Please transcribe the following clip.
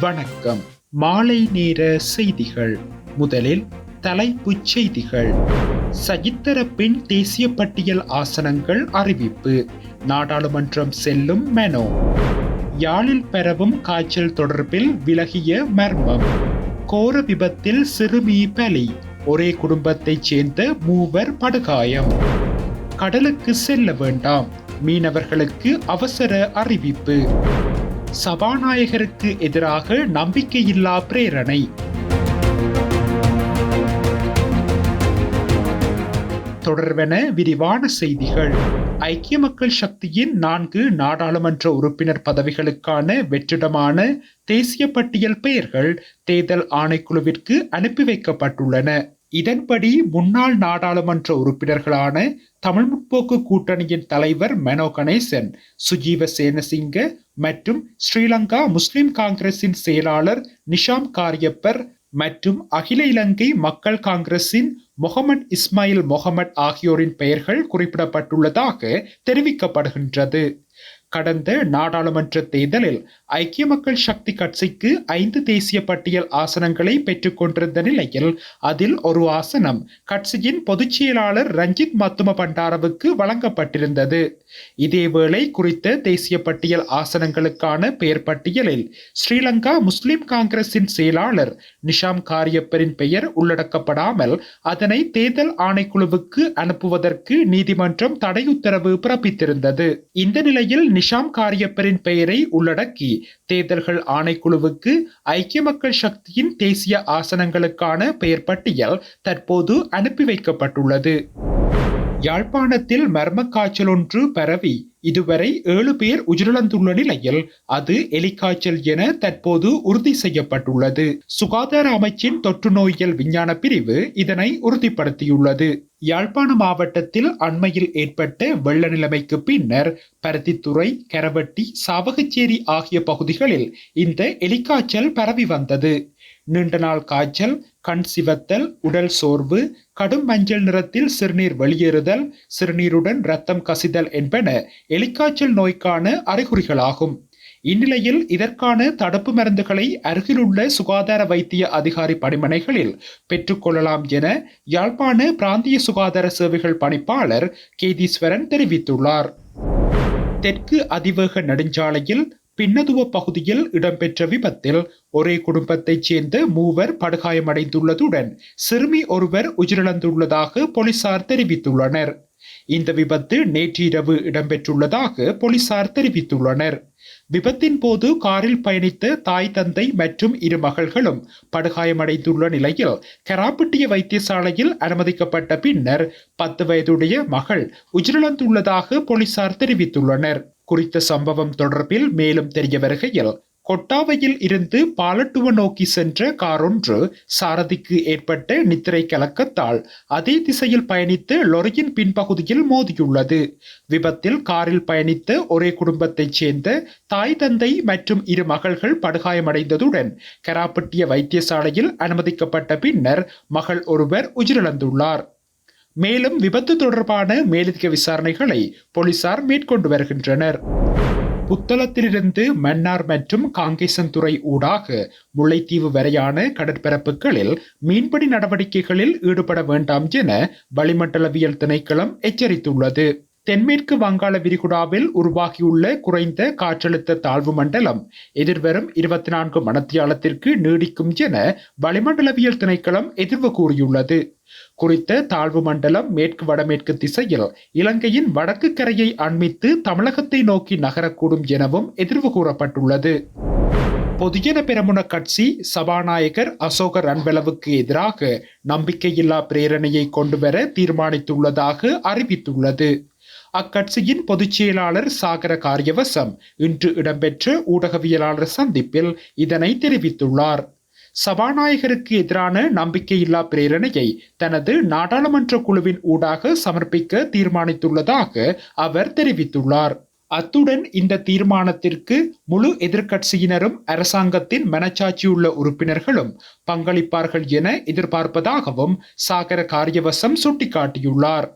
வணக்கம். மாலை நேர செய்திகள். முதலில் தலைப்புச் செய்திகள். சகித்தர பெண் தேசிய பட்டியல் ஆசனங்கள் அறிவிப்பு. நாடாளுமன்றம் செல்லும் மெனோ. யாழில் பெறவும் காய்ச்சல் தொடர்பில் விலகிய மர்மம். கோர விபத்தில் சிறுமி பலி. ஒரே குடும்பத்தைச் சேர்ந்த மூவர் படுகாயம். கடலுக்கு செல்ல வேண்டாம். மீனவர்களுக்கு அவசர அறிவிப்பு. சபாநாயகருக்கு எதிராக நம்பிக்கையில்லா பிரேரணை. தொடர்வென விரிவான செய்திகள். ஐக்கிய மக்கள் சக்தியின் நான்கு நாடாளுமன்ற உறுப்பினர் பதவிகளுக்கான வெற்றிடமான தேசிய பட்டியல் பெயர்கள் தேர்தல் ஆணைக்குழுவிற்கு அனுப்பி வைக்கப்பட்டுள்ளன. இதன்படி முன்னாள் நாடாளுமன்ற உறுப்பினர்களான தமிழ் முற்போக்கு கூட்டணியின் தலைவர் மெனோ கணேசன் சுஜீவ சேனசிங்க மற்றும் ஸ்ரீலங்கா முஸ்லிம் காங்கிரசின் செயலாளர் நிஷாம் காரியப்பர் மற்றும் அகில இலங்கை மக்கள் காங்கிரசின் முகமது இஸ்மாயில் முகமது ஆகியோரின் பெயர்கள் குறிப்பிடப்பட்டுள்ளதாக தெரிவிக்கப்படுகின்றது. கடந்த நாடாளுமன்ற தேர்தலில் ஐக்கிய மக்கள் சக்தி கட்சிக்கு ஐந்து தேசிய பட்டியல் ஆசனங்களை பெற்றுக் கொண்டிருந்த நிலையில் அதில் ஒரு ஆசனம் கட்சியின் பொதுச் செயலாளர் ரஞ்சித் மத்தும பண்டாரவுக்கு வழங்கப்பட்டிருந்தது. இதேவேளை குறித்த தேசிய பட்டியல் ஆசனங்களுக்கான பெயர் பட்டியலில் ஸ்ரீலங்கா முஸ்லிம் காங்கிரசின் செயலாளர் நிஷாம் காரியப்பரின் பெயர் உள்ளடக்கப்படாமல் அதனை தேர்தல் ஆணைக்குழுவுக்கு அனுப்புவதற்கு நீதிமன்றம் தடை உத்தரவு பிறப்பித்திருந்தது. இந்த நிலையில் நிஷாம் காரியப்பரின் பெயரை உள்ளடக்கி தேர்தல்கள் ஆணைக்குழுவுக்கு ஐக்கிய மக்கள் சக்தியின் தேசிய ஆசனங்களுக்கான பெயர் பட்டியல் தற்போது அனுப்பி வைக்கப்பட்டுள்ளது. யாழ்ப்பாணத்தில் மர்ம காய்ச்சல் ஒன்று பரவி இதுவரை ஏழு பேர் உயிரிழந்துள்ள நிலையில் அது எலிக்காய்ச்சல் என தற்போது உறுதி செய்யப்பட்டுள்ளது. சுகாதார அமைச்சின் தொற்று நோயியல் விஞ்ஞான பிரிவு இதனை உறுதிப்படுத்தியுள்ளது. யாழ்ப்பாண மாவட்டத்தில் அண்மையில் ஏற்பட்ட வெள்ள நிலைமைக்கு பின்னர் பருத்தித்துறை கரவட்டி சாவகச்சேரி ஆகிய பகுதிகளில் இந்த எலிக்காய்ச்சல் பரவி வந்தது. நீண்ட நாள் காய்ச்சல் கண் சிவத்தல் உடல் சோர்வு கடும் மஞ்சள் நிறத்தில் சிறுநீர் வெளியேறுதல் சிறுநீருடன் ரத்தம் கசிதல் என்பன எலிக்காய்ச்சல் நோய்க்கான அறிகுறிகளாகும். இந்நிலையில் இதற்கான தடுப்பு மருந்துகளை அருகிலுள்ள சுகாதார வைத்திய அதிகாரி பணிமனைகளில் பெற்றுக்கொள்ளலாம் என யாழ்ப்பாண பிராந்திய சுகாதார சேவைகள் பணிப்பாளர் கேதீஸ்வரன் தெரிவித்துள்ளார். தெற்கு அதிவேக நெடுஞ்சாலையில் பின்னதுவ பகுதியில் இடம்பெற்ற விபத்தில் ஒரே குடும்பத்தைச் சேர்ந்த மூவர் படுகாயமடைந்துள்ளதுடன் சிறுமி ஒருவர் உயிரிழந்துள்ளதாக போலீசார் தெரிவித்துள்ளனர். இந்த விபத்து நேற்றிரவு இடம்பெற்றுள்ளதாக போலீசார் தெரிவித்துள்ளனர். விபத்தின் போது காரில் பயணித்த தாய் தந்தை மற்றும் இரு மகள்களும் படுகாயமடைந்துள்ள நிலையில் கராப்பட்டிய வைத்தியசாலையில் அனுமதிக்கப்பட்ட பின்னர் பத்து வயதுடைய மகள் உயிரிழந்துள்ளதாக போலீசார் தெரிவித்துள்ளனர். குறித்த சம்பவம் தொடர்பில் மேலும் தெரிய வருகையில் கொட்டாவையில் இருந்து பாலட்டுவ நோக்கி சென்ற காரொன்று சாரதிக்கு ஏற்பட்ட நித்திரை கலக்கத்தால் அதே திசையில் பயணித்து லொரியின் பின்பகுதியில் மோதியுள்ளது. விபத்தில் காரில் பயணித்த ஒரே குடும்பத்தைச் சேர்ந்த தாய் தந்தை மற்றும் இரு மகள்கள் படுகாயமடைந்ததுடன் கராப்பட்டிய வைத்தியசாலையில் அனுமதிக்கப்பட்ட பின்னர் மகள் ஒருவர் உயிரிழந்துள்ளார். மேலும் விபத்து தொடர்பான மேலதிக விசாரணைகளை போலீசார் மேற்கொண்டு வருகின்றனர். புத்தளத்திலிருந்து மன்னார் மற்றும் காங்கேசன்துறை ஊடாக முல்லைத்தீவு வரையான கடற்பரப்புகளில் மீன்பிடி நடவடிக்கைகளில் ஈடுபட வேண்டாம் என வளிமண்டலவியல் திணைக்களம் எச்சரித்துள்ளது. தென்மேற்கு வங்காள விரிகுடாவில் உருவாகியுள்ள குறைந்த காற்றழுத்த தாழ்வு மண்டலம் எதிர்வரும் இருபத்தி நான்கு மணத்தியாலத்திற்கு நீடிக்கும் என வளிமண்டலவியல் திணைக்களம் எதிர்வு கூறியுள்ளது. குறித்த தாழ்வு மண்டலம் மேற்கு வடமேற்கு திசையில் இலங்கையின் வடக்கு கரையை அண்மித்து தமிழகத்தை நோக்கி நகரக்கூடும் எனவும் எதிர்வு கூறப்பட்டுள்ளது. பொதுஜன பெரமுன கட்சி சபாநாயகர் அசோகர் அன்பளவுக்கு எதிராக நம்பிக்கையில்லா பிரேரணையை கொண்டுவர தீர்மானித்துள்ளதாக அறிவித்துள்ளது. அக்கட்சியின் பொதுச் செயலாளர் சாகர காரியவசம் இன்று இடம்பெற்ற ஊடகவியலாளர் சந்திப்பில் இதனை தெரிவித்துள்ளார். சபாநாயகருக்கு எதிரான நம்பிக்கையில்லா பிரேரணையை தனது நாடாளுமன்ற குழுவின் ஊடாக சமர்ப்பிக்க தீர்மானித்துள்ளதாக அவர் தெரிவித்துள்ளார். அத்துடன் இந்த தீர்மானத்திற்கு முழு எதிர்க்கட்சியினரும் அரசாங்கத்தின் மனச்சாட்சியுள்ள உறுப்பினர்களும் பங்களிப்பார்கள் என எதிர்பார்ப்பதாகவும் சாகர காரியவசம் சுட்டிக்காட்டியுள்ளார்.